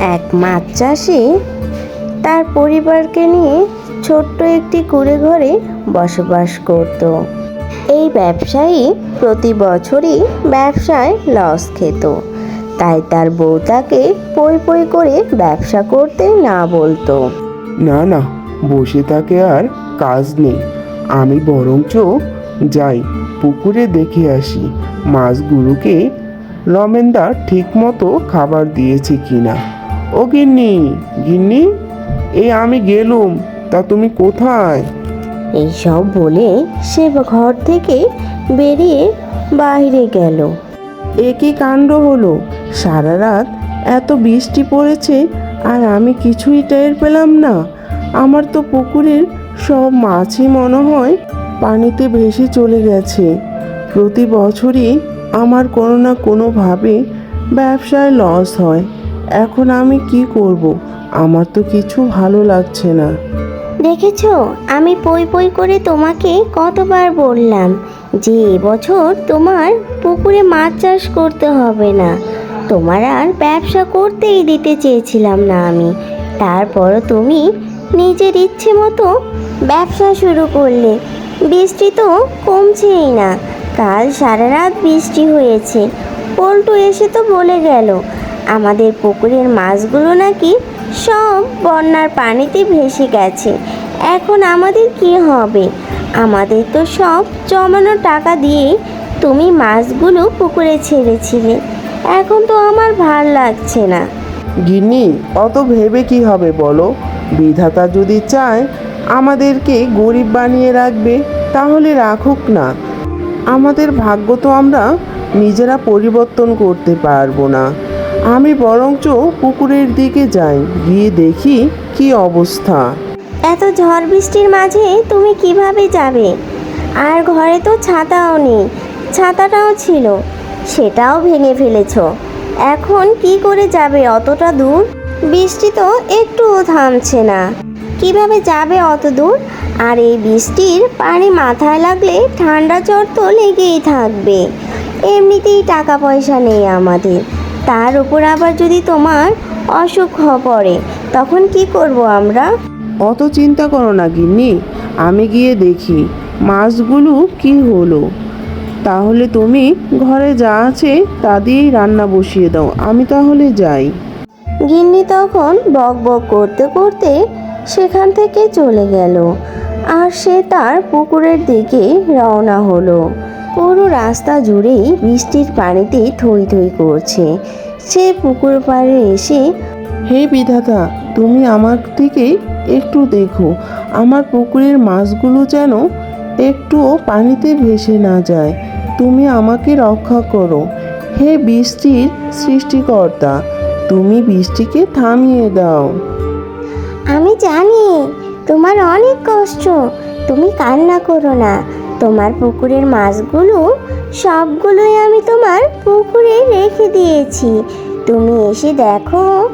এক মাছ চাষি তার পরিবারকে নিয়ে ছোট্ট একটি কুড়ে ঘরে বসবাস করত। এই ব্যবসায়ী প্রতি বছরই ব্যবসায় লস খেত। তাই তার বউ তাকে পই পই করে ব্যবসা করতে না বলতো। না না, বসে থাকে আর কাজ নেই। আমি বরঞ্চ যাই, পুকুরে দেখে আসি মাছগুলোকে রমেনদা ঠিক মতো খাবার দিয়েছে কিনা। ও গিন্নি গিন্নি এই আমি গেলুম তা তুমি কোথায়? এইসব বলে সে ঘর থেকে বেরিয়ে বাইরে গেল। এ কি কাণ্ড হলো? সারা রাত এত বৃষ্টি পড়েছে আর আমি কিছুই টের পেলাম না। আমার তো পুকুরের সব মাছই মনে হয় পানিতে ভেসে চলে গেছে। প্রতি বছরই আমার কোনো না কোনোভাবে ব্যবসায় লস হয়। এখন আমি কি করব? আমার তো কিছু ভালো লাগছে না। দেখেছ? আমি পই পই করে তোমাকে কতবার বললাম যে এবছর তোমার পুকুরে মাছ চাষ করতে হবে না। তোমার আর ব্যবসা করতেই দিতে চেয়েছিলাম না আমি। তারপরও তুমি নিজের ইচ্ছে মতো ব্যবসা শুরু করলে। বৃষ্টি তো কমছেই না। কাল সারা রাত বৃষ্টি হয়েছে। পল্টু এসে তো বলে গেল আমাদের পুকুরের মাছগুলো নাকি সব বন্যার পানিতে ভেসে গেছে। এখন আমাদের কি হবে? আমাদের তো সব জমানো টাকা দিয়ে তুমি মাছগুলো পুকুরে ছেড়েছিলে। এখন তো আমার ভালো লাগছে না। গিন্নি, অত ভেবে কি হবে বলো? বিধাতা যদি চায় আমাদেরকে গরিব বানিয়ে রাখবে, তাহলে রাখুক না। আমাদের ভাগ্য তো আমরা নিজেরা পরিবর্তন করতে পারব না। আমি বরঞ্চ পুকুরের দিকে যাই, গিয়ে দেখি কি অবস্থা। এত ঝড় বৃষ্টির মাঝে তুমি কীভাবে যাবে? আর ঘরে তো ছাতাও নেই, ছাতাটাও ছিল, সেটাও ভেঙে ফেলেছ। এখন কি করে যাবে অতটা দূর? বৃষ্টি তো একটুও থামছে না। কীভাবে যাবে অত দূর? আর এই বৃষ্টির পানি মাথায় লাগলে ঠান্ডা জ্বর তো লেগেই থাকবে। এমনিতেই টাকা পয়সা নেই আমাদের। তার উপর আবার যদি তোমার অসুখ পড়ে তখন কি করব আমরা? অত চিন্তা করো না গিন্নি আমি গিয়ে দেখি মাছগুলো কি হলো। তাহলে তুমি ঘরে যা আছে তা দিয়েই রান্না বসিয়ে দাও আমি তাহলে যাই। গিন্নি তখন বক বক করতে করতে সেখান থেকে চলে গেল আর সে তার পুকুরের দিকে রওনা হলো। পুরো রাস্তা জুড়েই বৃষ্টির পানিতে থই থই করছে। সে পুকুর পাড়ে এসে হে বিধাতা তুমি আমার দিকে একটু দেখো। আমার পুকুরের মাছগুলো যেন একটুও পানিতে ভেসে না যায়। তুমি আমাকে রক্ষা করো। হে বৃষ্টির সৃষ্টিকর্তা তুমি বৃষ্টিকে থামিয়ে দাও। আমি জানি তোমার অনেক কষ্ট। তুমি কান্না করো না। তোমার পুকুরের মাছগুলো সবগুলোই আমি তোমার পুকুরে রেখে দিয়েছি। তুমি এসে দেখো।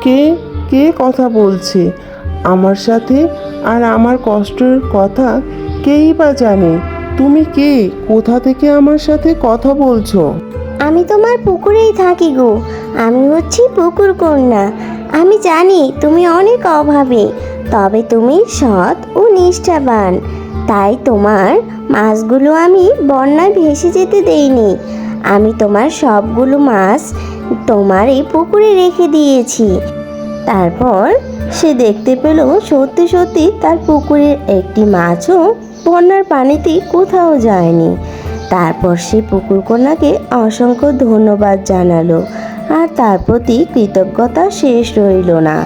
কে কে কথা বলছে? আমার সাথে আর আমার কষ্টের কথা কেই বা জানে? তুমি কে? কোথা থেকে আমার সাথে কথা বলছো? আমি তোমার পুকুরেই থাকি গো। আমি হচ্ছি পুকুর কন্যা। আমি জানি তুমি অনেক অভাবে তবে তুমি সৎ ও নিষ্ঠাবান। তাই তোমার মাছগুলো আমি বন্যায় ভেসে যেতে দেইনি। আমি তোমার সবগুলো মাছ তোমার এই পুকুরে রেখে দিয়েছি। তারপর সে দেখতে পেল সত্যি সত্যি তার পুকুরের একটি মাছও বন্যার পানিতে কোথাও যায়নি। তারপর সে পুকুর কন্যাকে অসংখ্য ধন্যবাদ জানালো, আর তার প্রতি কৃতজ্ঞতা শেষ রইল না।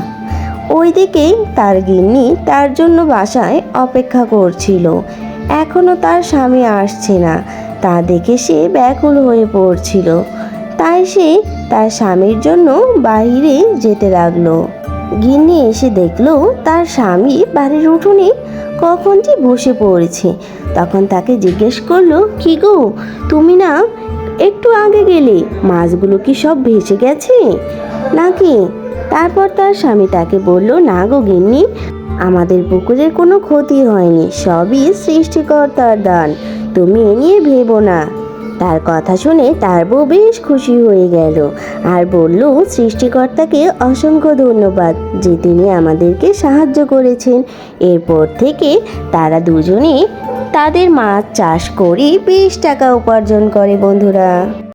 ওইদিকে তার গিন্নি তার জন্য বাসায় অপেক্ষা করছিল। এখনও তার স্বামী আসছে না। তা দেখে সে ব্যাকুল হয়ে পড়ছিল। তাই সে তার স্বামীর জন্য বাইরে যেতে লাগল। গিন্নি এসে দেখল তার স্বামী বাড়ির উঠোনে কখন যে বসে পড়েছে। তখন তাকে জিজ্ঞেস করল, কি গো, তুমি না একটু আগে গেলে মাছগুলো কি সব ভেসে গেছে? নাকি তারপর তার স্বামী তাকে বলল, না গো গিন্নি, আমাদের পুকুরের কোনো ক্ষতি হয়নি, সবই সৃষ্টিকর্তার দান, তুমি এ নিয়ে ভেবো না। তার কথা শুনে তার বউ বেশ খুশি হয়ে গেল আর বলল, সৃষ্টিকর্তাকে অসংখ্য ধন্যবাদ যে তিনি আমাদেরকে সাহায্য করেছেন। এরপর থেকে তারা দুজনে তাদের মাছ চাষ করে বেশ টাকা উপার্জন করে বন্ধুরা।